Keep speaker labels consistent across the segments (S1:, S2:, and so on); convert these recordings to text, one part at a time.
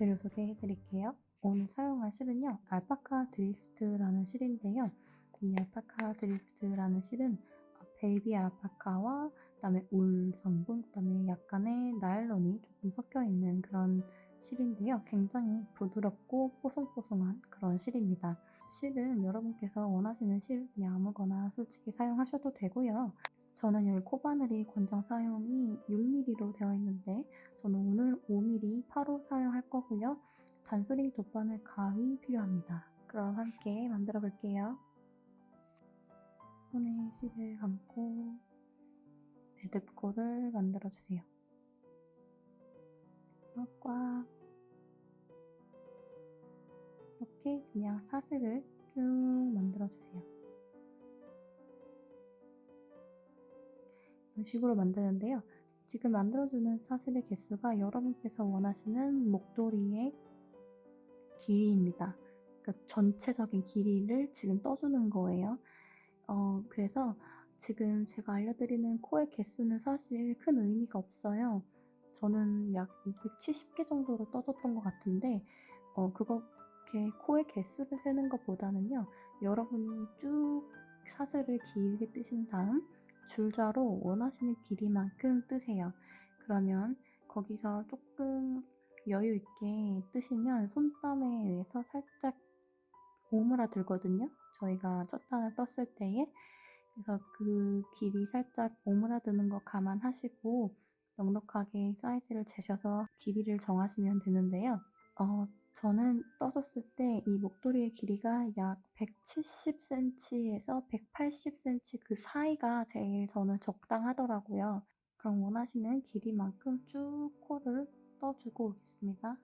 S1: 재료 소개해 드릴게요. 오늘 사용할 실은요, 알파카 드리프트라는 실인데요. 이 알파카 드리프트라는 실은 어, 베이비 알파카와 그다음에 울 성분, 그다음에 약간의 나일론이 조금 섞여 있는 그런 실인데요. 굉장히 부드럽고 뽀송뽀송한 그런 실입니다. 실은 여러분께서 원하시는 실 그냥 아무거나 솔직히 사용하셔도 되고요. 저는 여기 코바늘이 권장 사용이 6mm로 되어 있는데 저는 오늘 5mm 8호 사용할 거고요. 단수링 돗바늘 가위 필요합니다. 그럼 함께 만들어 볼게요. 손에 실을 감고 매듭골을 만들어 주세요. 꽉 이렇게 그냥 사슬을 쭉 만들어 주세요. 식으로 만드는데요. 지금 만들어주는 사슬의 개수가 여러분께서 원하시는 목도리의 길이입니다. 그러니까 전체적인 길이를 지금 떠주는 거예요. 어, 그래서 지금 제가 알려드리는 코의 개수는 사실 큰 의미가 없어요. 저는 약 270개 정도로 떠줬던 것 같은데, 어, 그렇게 코의 개수를 세는 것보다는요, 여러분이 쭉 사슬을 길게 뜨신 다음, 줄자로 원하시는 길이만큼 뜨세요. 그러면 거기서 조금 여유 있게 뜨시면 손땀에 의해서 살짝 오므라들거든요. 저희가 첫 단을 떴을 때에 그래서 그 길이 살짝 오므라드는 거 감안하시고 넉넉하게 사이즈를 재셔서 길이를 정하시면 되는데요. 어, 저는 떠줬을 때 이 목도리의 길이가 약 170cm에서 180cm 그 사이가 제일 저는 적당하더라고요. 그럼 원하시는 길이만큼 쭉 코를 떠주고 오겠습니다.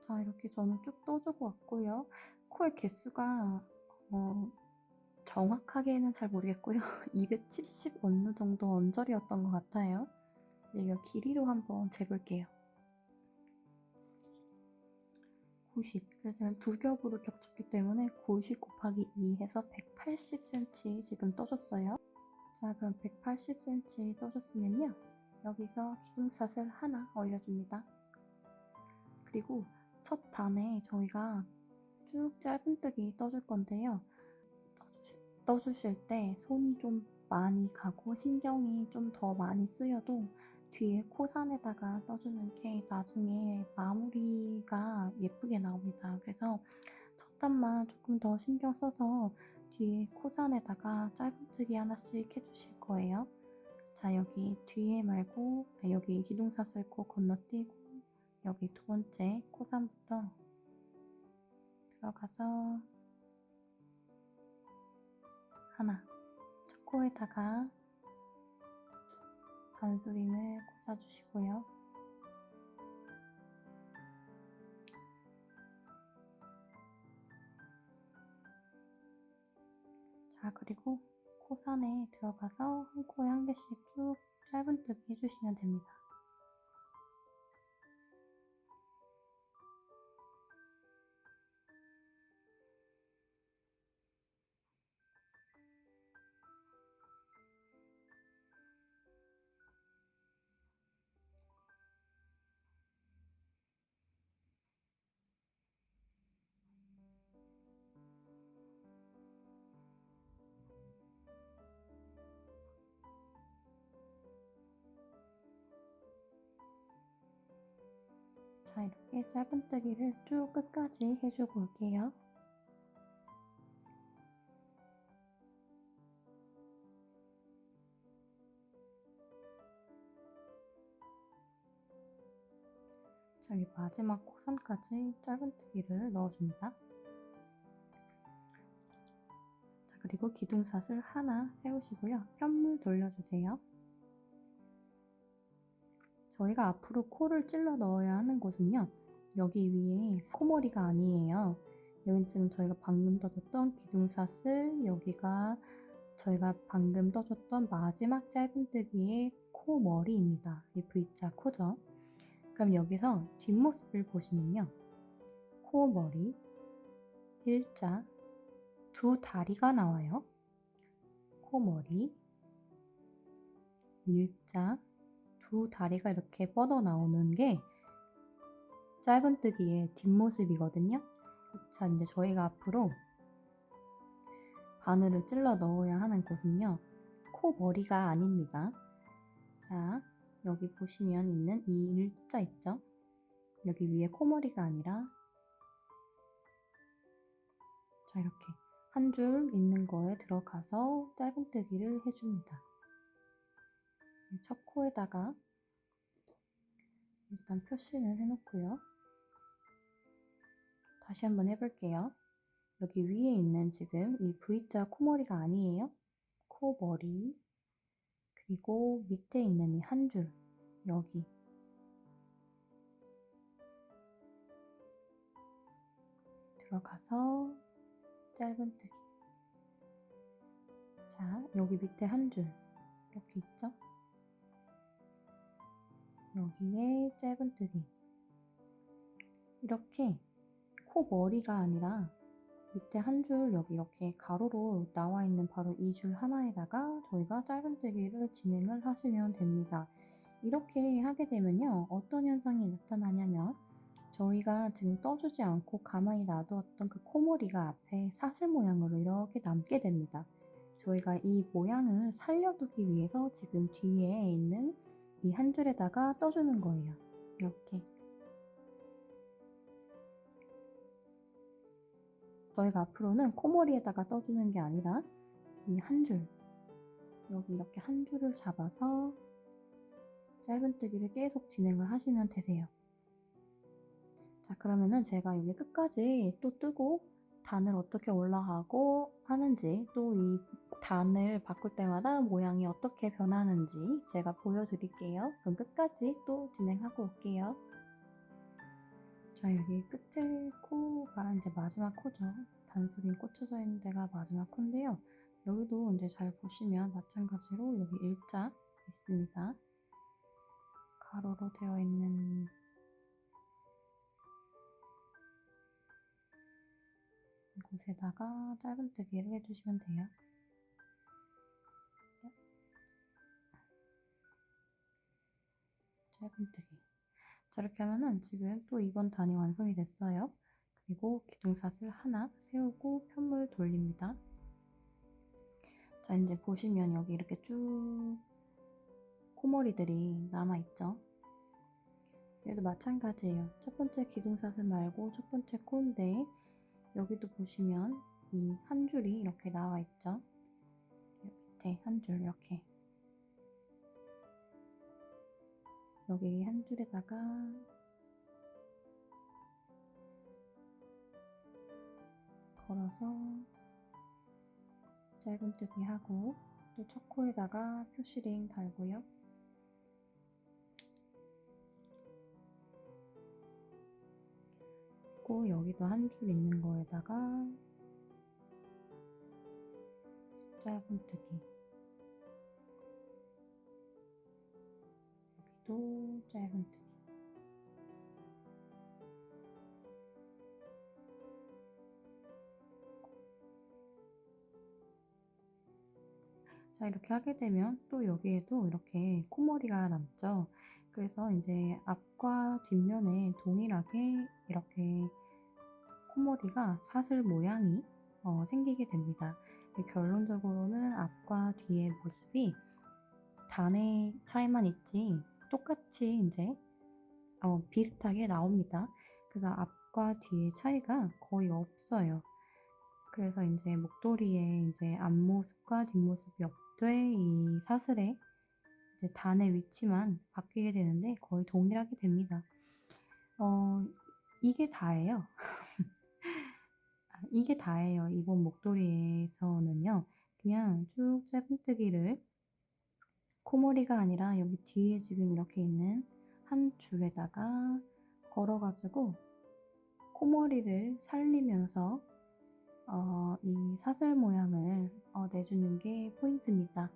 S1: 자, 이렇게 저는 쭉 떠주고 왔고요. 코의 개수가 어, 정확하게는 잘 모르겠고요. 270 어느 정도 언저리였던 것 같아요. 네, 이 길이로 한번 재볼게요. 90. 그래서 두 겹으로 겹쳤기 때문에 90 곱하기 2 해서 180cm 지금 떠줬어요. 자, 그럼 180cm 떠줬으면요. 여기서 기둥샷을 하나 올려줍니다. 그리고 첫 단에 저희가 쭉 짧은뜨기 떠줄 건데요. 떠주실, 떠주실 때 손이 좀 많이 가고 신경이 좀 더 많이 쓰여도 뒤에 코산에다가 떠주는 게 나중에 마무리가 예쁘게 나옵니다. 그래서 첫 단만 조금 더 신경 써서 뒤에 코산에다가 짧은뜨기 하나씩 해주실 거예요. 자 여기 뒤에 말고 아, 여기 기둥사슬 코 건너뛰고 여기 두 번째 코산부터 들어가서 하나 첫 코에다가 단수림을 꽂아주시고요. 자, 그리고 코산에 들어가서 한 코에 한 개씩 쭉 짧은뜨기 해주시면 됩니다. 자, 이렇게 짧은뜨기를 쭉 끝까지 해주고 올게요. 자, 여기 마지막 코선까지 짧은뜨기를 넣어줍니다. 자, 그리고 기둥사슬 하나 세우시고요. 편물 돌려주세요. 저희가 앞으로 코를 찔러 넣어야 하는 곳은요. 여기 위에 코머리가 아니에요. 여긴 지금 저희가 방금 떠줬던 기둥사슬, 여기가 저희가 방금 떠줬던 마지막 짧은뜨기의 코머리입니다. 이 V자 코죠. 그럼 여기서 뒷모습을 보시면요. 코머리, 일자, 두 다리가 나와요. 코머리, 일자, 두 다리가 이렇게 뻗어 나오는 게 짧은뜨기의 뒷모습이거든요. 자, 이제 저희가 앞으로 바늘을 찔러 넣어야 하는 곳은요. 코 머리가 아닙니다. 자, 여기 보시면 있는 이 일자 있죠? 여기 위에 코머리가 아니라 자, 이렇게 한 줄 있는 거에 들어가서 짧은뜨기를 해줍니다. 첫 코에다가 일단 표시는 해놓고요. 다시 한번 해볼게요. 여기 위에 있는 지금 이 V자 코머리가 아니에요. 코머리 그리고 밑에 있는 이 한 줄 여기 들어가서 짧은뜨기 자 여기 밑에 한 줄 이렇게 있죠? 여기에 짧은뜨기 이렇게 코 머리가 아니라 밑에 한 줄 여기 이렇게 가로로 나와 있는 바로 이 줄 하나에다가 저희가 짧은뜨기를 진행을 하시면 됩니다. 이렇게 하게 되면요 어떤 현상이 나타나냐면 저희가 지금 떠주지 않고 가만히 놔두었던 그 코머리가 앞에 사슬 모양으로 이렇게 남게 됩니다. 저희가 이 모양을 살려두기 위해서 지금 뒤에 있는 이 한 줄에다가 떠주는 거예요. 이렇게. 저희가 앞으로는 코머리에다가 떠주는 게 아니라 이 한 줄, 여기 이렇게 한 줄을 잡아서 짧은뜨기를 계속 진행을 하시면 되세요. 자, 그러면은 제가 여기 끝까지 또 뜨고 단을 어떻게 올라가고 하는지 또 이 단을 바꿀 때마다 모양이 어떻게 변하는지 제가 보여드릴게요. 그럼 끝까지 또 진행하고 올게요. 자, 여기 끝에 코가 이제 마지막 코죠. 단수린 꽂혀져 있는 데가 마지막 코인데요. 여기도 이제 잘 보시면 마찬가지로 여기 일자 있습니다. 가로로 되어 있는 이곳에다가 짧은뜨기를 해주시면 돼요. 짧은뜨기. 자, 이렇게 하면은 지금 또 2번 단이 완성이 됐어요. 그리고 기둥사슬 하나 세우고 편물 돌립니다. 자, 이제 보시면 여기 이렇게 쭉 코머리들이 남아있죠. 얘도 마찬가지예요. 첫 번째 기둥사슬 말고 첫 번째 코인데 여기도 보시면 이 한 줄이 이렇게 나와 있죠. 밑에 한 줄 이렇게 여기 한 줄에다가 걸어서 짧은뜨기 하고 또 첫 코에다가 표시링 달고요. 그리고 여기도 한 줄 있는 거에다가 짧은뜨기. 여기도 짧은뜨기. 자 이렇게 하게 되면 또 여기에도 이렇게 코머리가 남죠. 그래서 이제 앞과 뒷면에 동일하게 이렇게 콧머리가 사슬 모양이 어, 생기게 됩니다. 결론적으로는 앞과 뒤의 모습이 단의 차이만 있지 똑같이 이제 어, 비슷하게 나옵니다. 그래서 앞과 뒤의 차이가 거의 없어요. 그래서 이제 목도리의 이제 앞모습과 뒷모습이 없되 이 사슬의 이제 단의 위치만 바뀌게 되는데 거의 동일하게 됩니다. 어, 이게 다예요. 이게 다예요. 이번 목도리에서는요. 그냥 쭉 짧은뜨기를 코머리가 아니라 여기 뒤에 지금 이렇게 있는 한 줄에다가 걸어가지고 코머리를 살리면서 어, 이 사슬 모양을 어, 내주는 게 포인트입니다.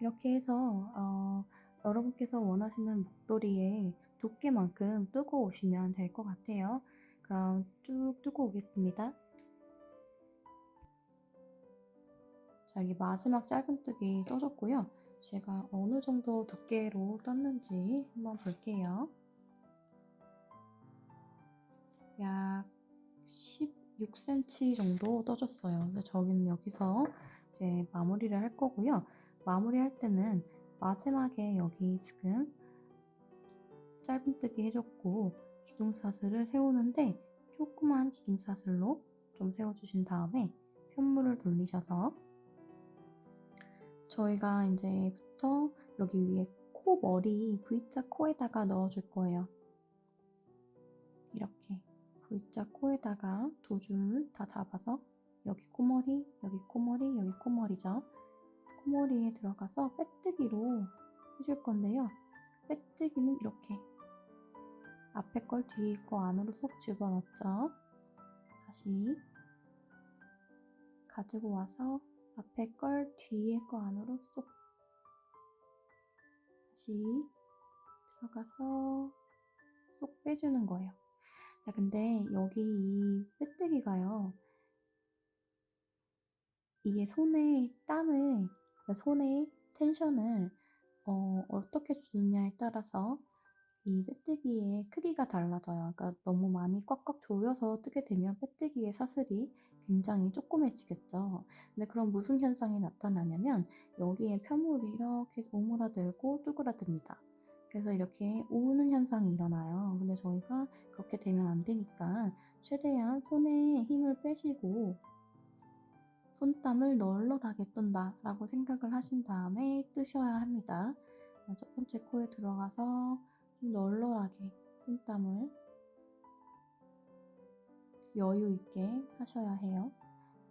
S1: 이렇게 해서 어, 여러분께서 원하시는 목도리의 두께만큼 뜨고 오시면 될 것 같아요. 그럼 쭉 뜨고 오겠습니다. 여기 마지막 짧은뜨기 떠줬고요. 제가 어느 정도 두께로 떴는지 한번 볼게요. 약 16cm 정도 떠줬어요. 그래서 저기는 여기서 이제 마무리를 할 거고요. 마무리할 때는 마지막에 여기 지금 짧은뜨기 해줬고 기둥사슬을 세우는데 조그만 기둥사슬로 좀 세워주신 다음에 편물을 돌리셔서 저희가 이제부터 여기 위에 코 머리 V자 코에다가 넣어줄 거예요. 이렇게 V자 코에다가 두 줄 다 잡아서 여기 코머리, 여기 코머리, 여기 코머리죠. 코머리에 들어가서 빼뜨기로 해줄 건데요. 빼뜨기는 이렇게 앞에 걸 뒤에 거 안으로 쏙 집어넣죠. 다시 가지고 와서 앞에 걸 뒤에 거 안으로 쏙 다시 들어가서 쏙 빼주는 거예요. 자, 근데 여기 이 빼뜨기가요. 이게 손에 땀을, 그러니까 손에 텐션을 어, 어떻게 주느냐에 따라서 이 빼뜨기의 크기가 달라져요. 그러니까 너무 많이 꽉꽉 조여서 뜨게 되면 빼뜨기의 사슬이 굉장히 조그매지겠죠. 근데 그럼 무슨 현상이 나타나냐면 여기에 편물이 이렇게 오므라들고 쪼그라듭니다. 그래서 이렇게 오는 현상이 일어나요. 근데 저희가 그렇게 되면 안 되니까 최대한 손에 힘을 빼시고 손땀을 널널하게 뜬다 라고 생각을 하신 다음에 뜨셔야 합니다. 첫 번째 코에 들어가서 좀 널널하게 손땀을 여유 있게 하셔야 해요.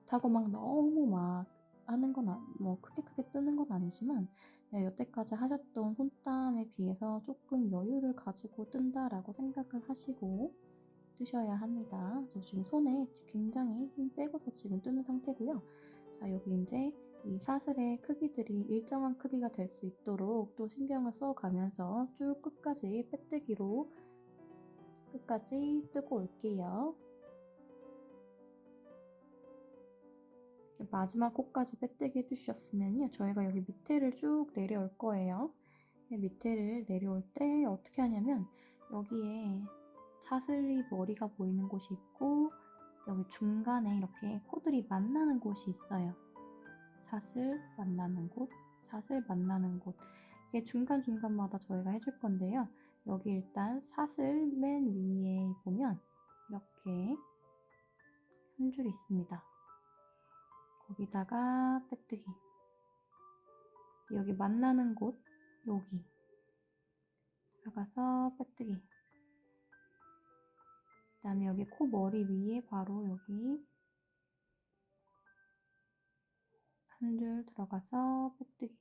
S1: 그렇다고 막 너무 막 하는 건, 뭐 크게 크게 뜨는 건 아니지만, 네, 여태까지 하셨던 손땀에 비해서 조금 여유를 가지고 뜬다라고 생각을 하시고 뜨셔야 합니다. 저 지금 손에 굉장히 힘 빼고서 지금 뜨는 상태고요. 자, 여기 이제 이 사슬의 크기들이 일정한 크기가 될 수 있도록 또 신경을 써 가면서 쭉 끝까지 빼뜨기로 끝까지 뜨고 올게요. 마지막 코까지 빼뜨기 해주셨으면요. 저희가 여기 밑에를 쭉 내려올 거예요. 밑에를 내려올 때 어떻게 하냐면 여기에 사슬이 머리가 보이는 곳이 있고 여기 중간에 이렇게 코들이 만나는 곳이 있어요. 사슬 만나는 곳, 사슬 만나는 곳. 이게 중간중간마다 저희가 해줄 건데요. 여기 일단 사슬 맨 위에 보면 이렇게 한 줄 있습니다. 거기다가 빼뜨기. 여기 만나는 곳, 여기. 들어가서 빼뜨기. 그 다음에 여기 코 머리 위에 바로 여기 한 줄 들어가서 빼뜨기.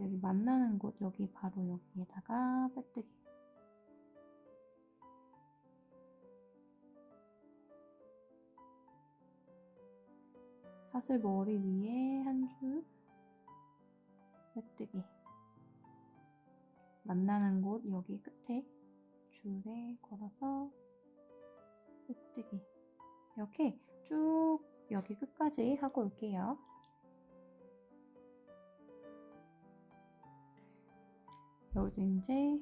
S1: 여기 만나는 곳, 여기 바로 여기에다가 빼뜨기. 사슬 머리 위에 한 줄 빼뜨기. 만나는 곳, 여기 끝에 줄에 걸어서 빼뜨기. 이렇게 쭉 여기 끝까지 하고 올게요. 여기도 이제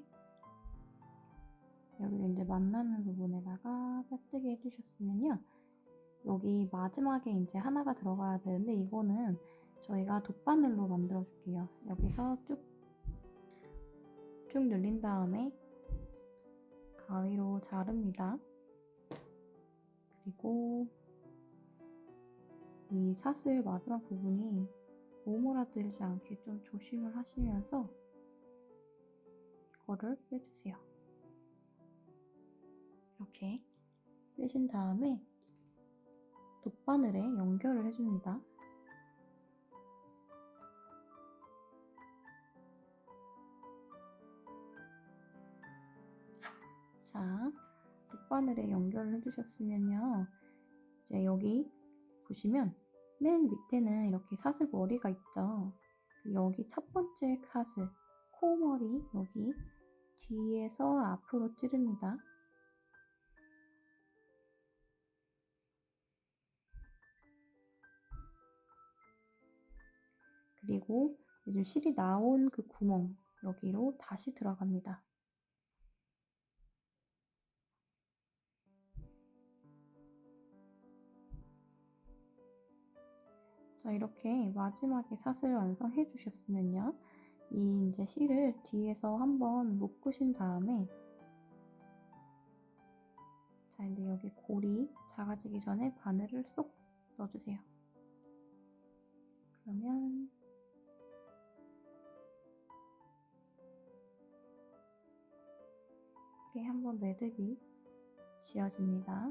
S1: 여기도 이제 만나는 부분에다가 빼뜨기 해주셨으면요. 여기 마지막에 이제 하나가 들어가야 되는데 이거는 저희가 돗바늘로 만들어 줄게요. 여기서 쭉, 쭉 늘린 다음에 가위로 자릅니다. 그리고 이 사슬 마지막 부분이 오므라들지 않게 좀 조심을 하시면서 이거를 빼주세요. 이렇게 빼신 다음에 돗바늘에 연결을 해줍니다. 자, 돗바늘에 연결을 해주셨으면요. 이제 여기 보시면 맨 밑에는 이렇게 사슬 머리가 있죠. 여기 첫 번째 사슬, 코머리 여기 뒤에서 앞으로 찌릅니다. 그리고 요즘 실이 나온 그 구멍 여기로 다시 들어갑니다. 자, 이렇게 마지막에 사슬 완성해 주셨으면요. 이 이제 실을 뒤에서 한번 묶으신 다음에 자, 이제 여기 골이 작아지기 전에 바늘을 쏙 넣어주세요. 그러면 이렇게 한번 매듭이 지어집니다.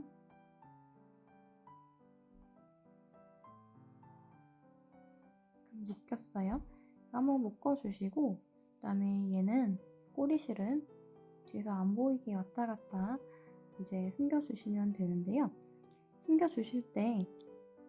S1: 묶였어요. 한번 묶어주시고 그 다음에 얘는 꼬리실은 뒤에서 안 보이게 왔다 갔다 이제 숨겨주시면 되는데요. 숨겨주실 때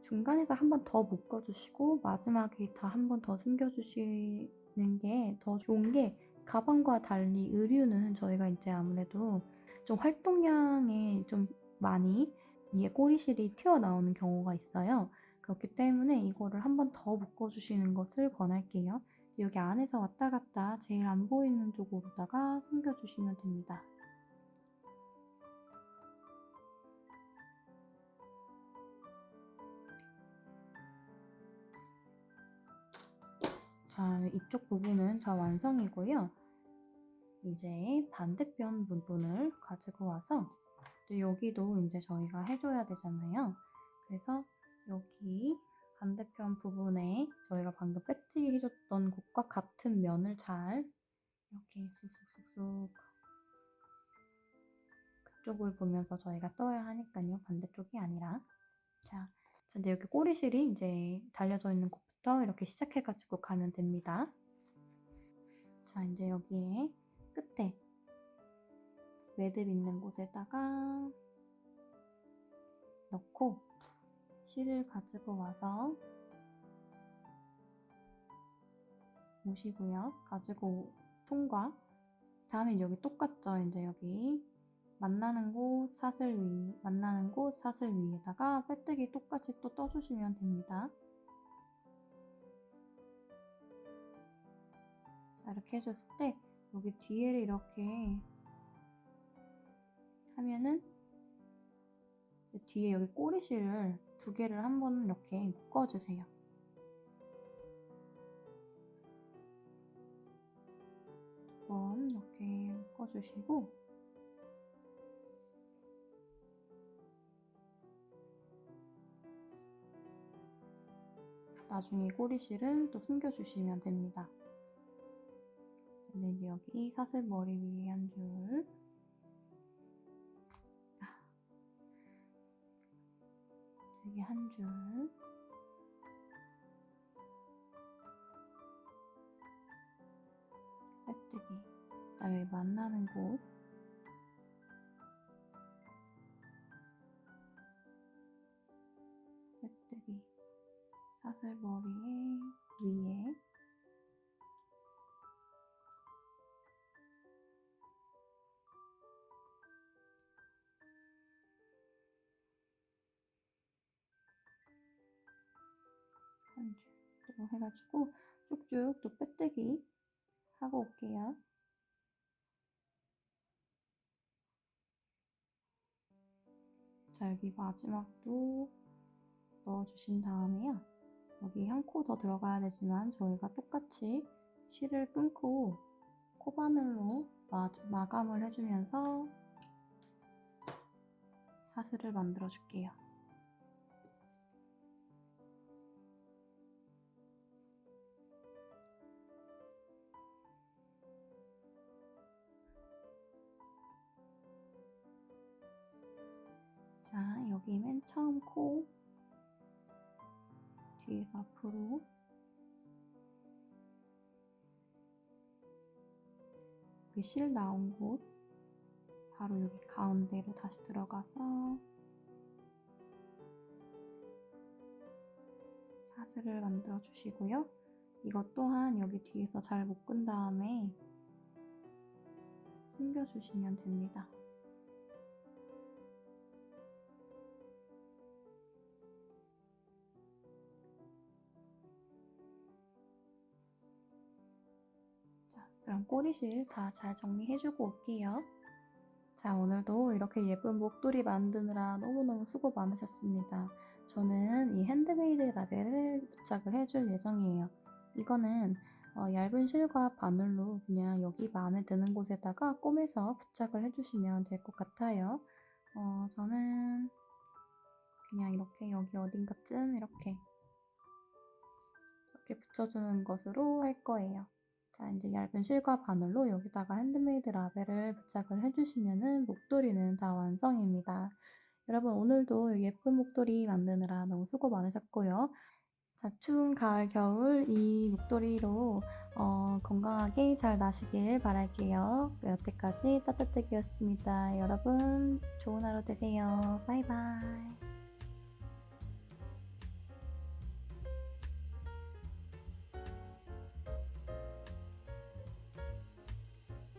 S1: 중간에서 한 번 더 묶어주시고 마지막에 다 한 번 더 숨겨주시는 게 더 좋은 게 가방과 달리 의류는 저희가 이제 아무래도 좀 활동량에 좀 많이 위에 꼬리실이 튀어나오는 경우가 있어요. 그렇기 때문에 이거를 한 번 더 묶어주시는 것을 권할게요. 여기 안에서 왔다 갔다 제일 안 보이는 쪽으로다가 숨겨주시면 됩니다. 자, 이쪽 부분은 다 완성이고요. 이제 반대편 부분을 가지고 와서 또 여기도 이제 저희가 해줘야 되잖아요. 그래서 여기 반대편 부분에 저희가 방금 빼뜨기 해줬던 곳과 같은 면을 잘 이렇게 쑥쑥쑥쑥 그쪽을 보면서 저희가 떠야 하니까요. 반대쪽이 아니라 자, 자 이제 여기 꼬리실이 이제 달려져 있는 곳 부터 이렇게 시작해가지고 가면 됩니다. 자, 이제 여기에 끝에 매듭 있는 곳에다가 넣고 실을 가지고 와서 오시고요. 가지고 통과. 다음에 여기 똑같죠. 이제 여기 만나는 곳 사슬 위, 만나는 곳 사슬 위에다가 빼뜨기 똑같이 또 떠주시면 됩니다. 이렇게 해줬을 때 여기 뒤에를 이렇게 하면은 뒤에 여기 꼬리실을 두 개를 한 번 이렇게 묶어주세요. 두 번 이렇게 묶어주시고 나중에 꼬리실은 또 숨겨주시면 됩니다. 근데 이제 여기 사슬 머리 위에 한 줄, 여기 한 줄, 빼뜨기, 그다음에 만나는 곳, 빼뜨기, 사슬 머리에 위에 해가지고 쭉쭉 또 빼뜨기 하고 올게요. 자 여기 마지막도 넣어주신 다음에요. 여기 한 코 더 들어가야 되지만 저희가 똑같이 실을 끊고 코바늘로 마, 마감을 해주면서 사슬을 만들어 줄게요. 코 뒤에서 앞으로 그 실 나온 곳 바로 여기 가운데로 다시 들어가서 사슬을 만들어 주시고요. 이것 또한 여기 뒤에서 잘 묶은 다음에 숨겨 주시면 됩니다. 그럼 꼬리실 다 잘 정리해주고 올게요. 자, 오늘도 이렇게 예쁜 목도리 만드느라 너무너무 수고 많으셨습니다. 저는 이 핸드메이드 라벨을 부착을 해줄 예정이에요. 이거는 어, 얇은 실과 바늘로 그냥 여기 마음에 드는 곳에다가 꿰매서 부착을 해주시면 될 것 같아요. 어, 저는 그냥 이렇게 여기 어딘가쯤 이렇게 이렇게 붙여주는 것으로 할 거예요. 자, 이제 얇은 실과 바늘로 여기다가 핸드메이드 라벨을 부착을 해주시면은 목도리는 다 완성입니다. 여러분 오늘도 예쁜 목도리 만드느라 너무 수고 많으셨고요. 자, 추운 가을, 겨울 이 목도리로 어, 건강하게 잘 나시길 바랄게요. 여태까지 따뜻하게였습니다. 여러분 좋은 하루 되세요. 바이바이.